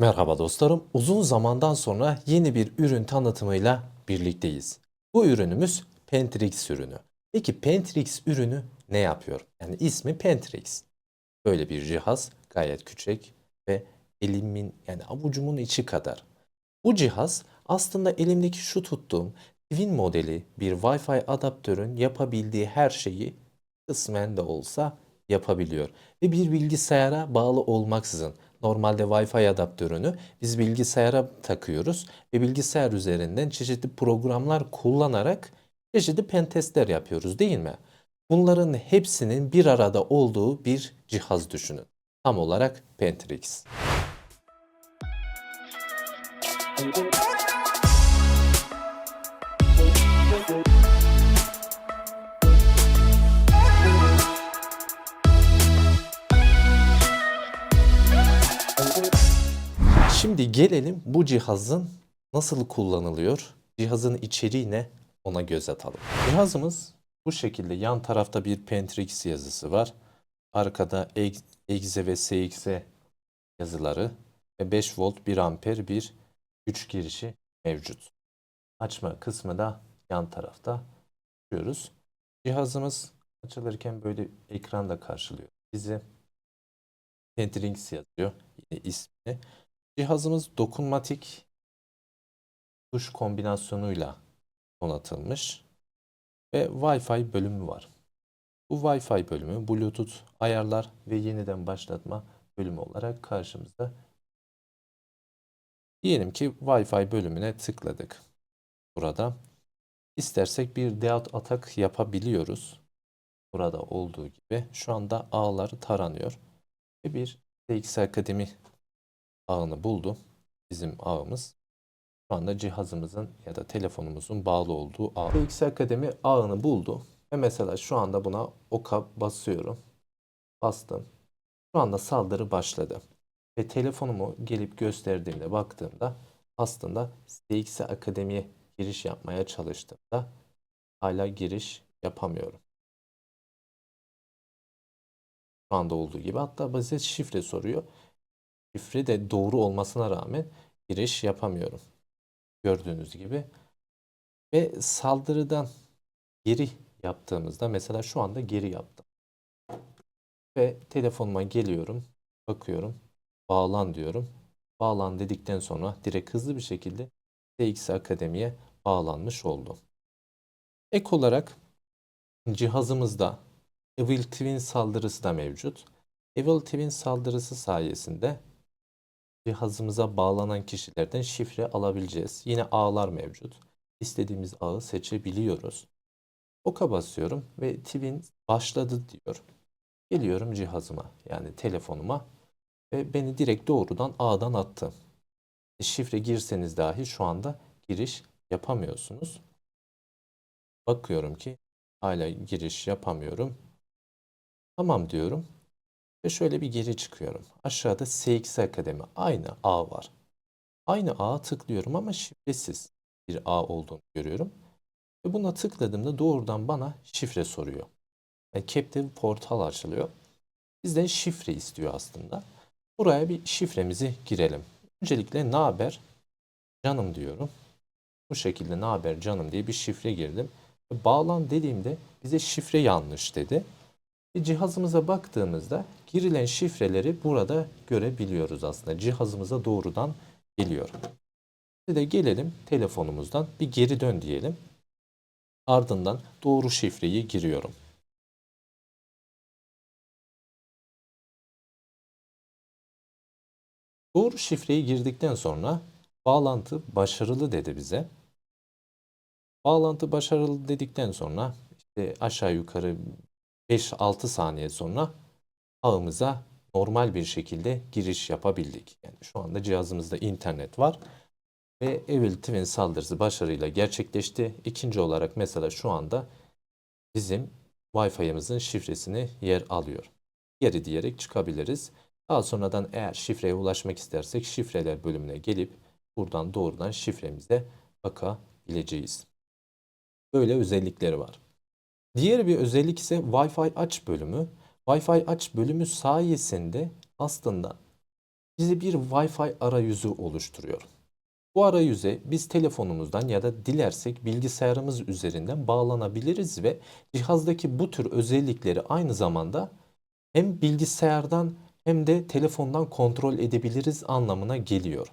Merhaba dostlarım. Uzun zamandan sonra yeni bir ürün tanıtımıyla birlikteyiz. Bu ürünümüz Pentrix ürünü. Peki Pentrix ürünü ne yapıyor? Yani ismi Pentrix. Böyle bir cihaz gayet küçük ve elimin yani avucumun içi kadar. Bu cihaz aslında elimdeki şu tuttuğum Twin modeli bir Wi-Fi adaptörün yapabildiği her şeyi kısmen de olsa yapabiliyor. Ve bir bilgisayara bağlı olmaksızın normalde Wi-Fi adaptörünü biz bilgisayara takıyoruz ve bilgisayar üzerinden çeşitli programlar kullanarak çeşitli pentestler yapıyoruz değil mi? Bunların hepsinin bir arada olduğu bir cihaz düşünün. Tam olarak Pentrix. Şimdi gelelim bu cihazın nasıl kullanılıyor, cihazın içeriği ne ona göz atalım. Cihazımız bu şekilde yan tarafta bir Pentrix yazısı var. Arkada ex- exe ve sxe yazıları ve 5 volt 1 amper bir güç girişi mevcut. Açma kısmı da yan tarafta görüyoruz. Cihazımız açılırken böyle ekranda karşılıyor bizi. Pentrix yazıyor yine ismini. Cihazımız dokunmatik tuş kombinasyonuyla donatılmış ve Wi-Fi bölümü var. Bu Wi-Fi bölümü Bluetooth ayarlar ve yeniden başlatma bölümü olarak karşımızda. Diyelim ki Wi-Fi bölümüne tıkladık. Burada istersek bir dead atak yapabiliyoruz. Burada olduğu gibi şu anda ağlar taranıyor ve bir DX Akademi ağını buldu. Bizim ağımız. Şu anda cihazımızın ya da telefonumuzun bağlı olduğu ağ. DX Akademi ağını buldu. Ve mesela şu anda buna oka basıyorum. Bastım. Şu anda saldırı başladı. Ve telefonumu gelip gösterdiğimde baktığımda aslında DX Akademi'ye giriş yapmaya çalıştığımda hala giriş yapamıyorum. Şu anda olduğu gibi hatta bize şifre soruyor şifre de doğru olmasına rağmen giriş yapamıyorum. Gördüğünüz gibi. Ve saldırıdan geri yaptığımızda mesela şu anda geri yaptım. Ve telefonuma geliyorum. Bakıyorum. Bağlan diyorum. Bağlan dedikten sonra direkt hızlı bir şekilde DX Akademi'ye bağlanmış oldu. Ek olarak cihazımızda Evil Twin saldırısı da mevcut. Evil Twin saldırısı sayesinde cihazımıza bağlanan kişilerden şifre alabileceğiz. Yine ağlar mevcut. İstediğimiz ağı seçebiliyoruz. Oka basıyorum ve Twin başladı diyor. Geliyorum cihazıma yani telefonuma ve beni direkt doğrudan ağdan attı. E, Şifre girseniz dahi şu anda giriş yapamıyorsunuz. Bakıyorum ki hala giriş yapamıyorum. Tamam diyorum. Ve şöyle bir geri çıkıyorum. Aşağıda CX Akademi aynı ağ var. Aynı ağa tıklıyorum ama şifresiz bir ağ olduğunu görüyorum. Ve buna tıkladığımda doğrudan bana şifre soruyor. Yani Captive portal açılıyor. Bizden şifre istiyor aslında. Buraya bir şifremizi girelim. Öncelikle ne haber canım diyorum. Bu şekilde ne haber canım diye bir şifre girdim. Bağlan dediğimde bize şifre yanlış dedi. Cihazımıza baktığımızda girilen şifreleri burada görebiliyoruz aslında. Cihazımıza doğrudan geliyor. Şimdi de gelelim telefonumuzdan bir geri dön diyelim. Ardından doğru şifreyi giriyorum. Doğru şifreyi girdikten sonra bağlantı başarılı dedi bize. Bağlantı başarılı dedikten sonra işte aşağı yukarı 5-6 saniye sonra ağımıza normal bir şekilde giriş yapabildik. Yani şu anda cihazımızda internet var ve Evil Twin saldırısı başarıyla gerçekleşti. İkinci olarak mesela şu anda bizim Wi-Fi'mizin şifresini yer alıyor. Geri diyerek çıkabiliriz. Daha sonradan eğer şifreye ulaşmak istersek şifreler bölümüne gelip buradan doğrudan şifremize bakabileceğiz. Böyle özellikleri var. Diğer bir özellik ise Wi-Fi aç bölümü. Wi-Fi aç bölümü sayesinde aslında bize bir Wi-Fi arayüzü oluşturuyor. Bu arayüze biz telefonumuzdan ya da dilersek bilgisayarımız üzerinden bağlanabiliriz ve cihazdaki bu tür özellikleri aynı zamanda hem bilgisayardan hem de telefondan kontrol edebiliriz anlamına geliyor.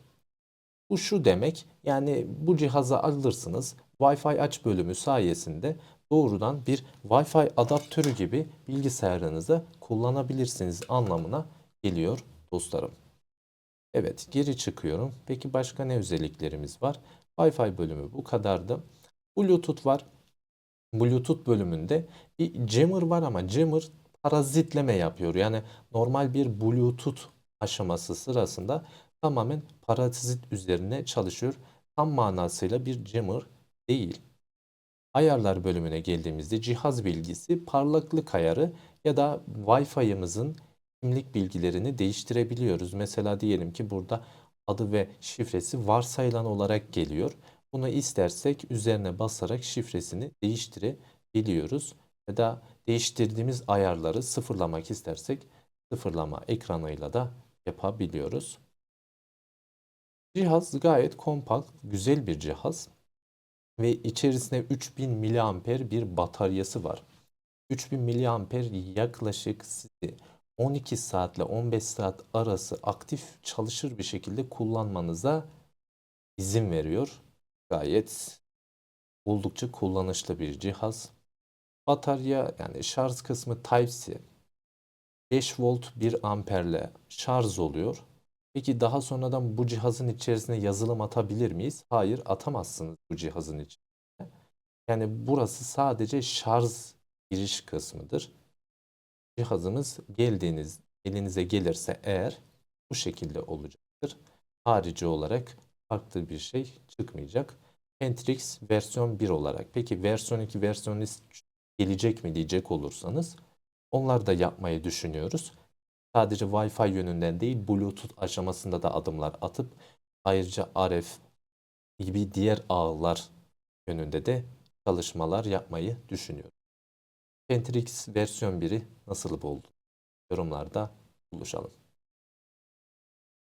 Bu şu demek yani bu cihazı alırsınız Wi-Fi aç bölümü sayesinde doğrudan bir Wi-Fi adaptörü gibi bilgisayarınızda kullanabilirsiniz anlamına geliyor dostlarım. Evet geri çıkıyorum. Peki başka ne özelliklerimiz var? Wi-Fi bölümü bu kadardı. Bluetooth var. Bluetooth bölümünde bir jammer var ama jammer parazitleme yapıyor. Yani normal bir Bluetooth aşaması sırasında tamamen parazit üzerine çalışıyor. Tam manasıyla bir jammer değil. Ayarlar bölümüne geldiğimizde cihaz bilgisi, parlaklık ayarı ya da Wi-Fi'ımızın kimlik bilgilerini değiştirebiliyoruz. Mesela diyelim ki burada adı ve şifresi varsayılan olarak geliyor. Bunu istersek üzerine basarak şifresini değiştirebiliyoruz. Ya da değiştirdiğimiz ayarları sıfırlamak istersek sıfırlama ekranıyla da yapabiliyoruz. Cihaz gayet kompakt, güzel bir cihaz ve içerisinde 3000 miliamper bir bataryası var. 3000 miliamper yaklaşık sizi 12 saatle 15 saat arası aktif çalışır bir şekilde kullanmanıza izin veriyor. Gayet oldukça kullanışlı bir cihaz. Batarya yani şarj kısmı Type-C 5 volt 1 amperle şarj oluyor. Peki daha sonradan bu cihazın içerisine yazılım atabilir miyiz? Hayır atamazsınız bu cihazın içine. Yani burası sadece şarj giriş kısmıdır. Cihazımız geldiğiniz elinize gelirse eğer bu şekilde olacaktır. Harici olarak farklı bir şey çıkmayacak. Pentrix versiyon 1 olarak. Peki versiyon 2, versiyon 3 gelecek mi diyecek olursanız onlar da yapmayı düşünüyoruz. Sadece Wi-Fi yönünden değil Bluetooth aşamasında da adımlar atıp ayrıca RF gibi diğer ağlar yönünde de çalışmalar yapmayı düşünüyoruz. Pentrix versiyon 1'i nasıl buldu? Yorumlarda buluşalım.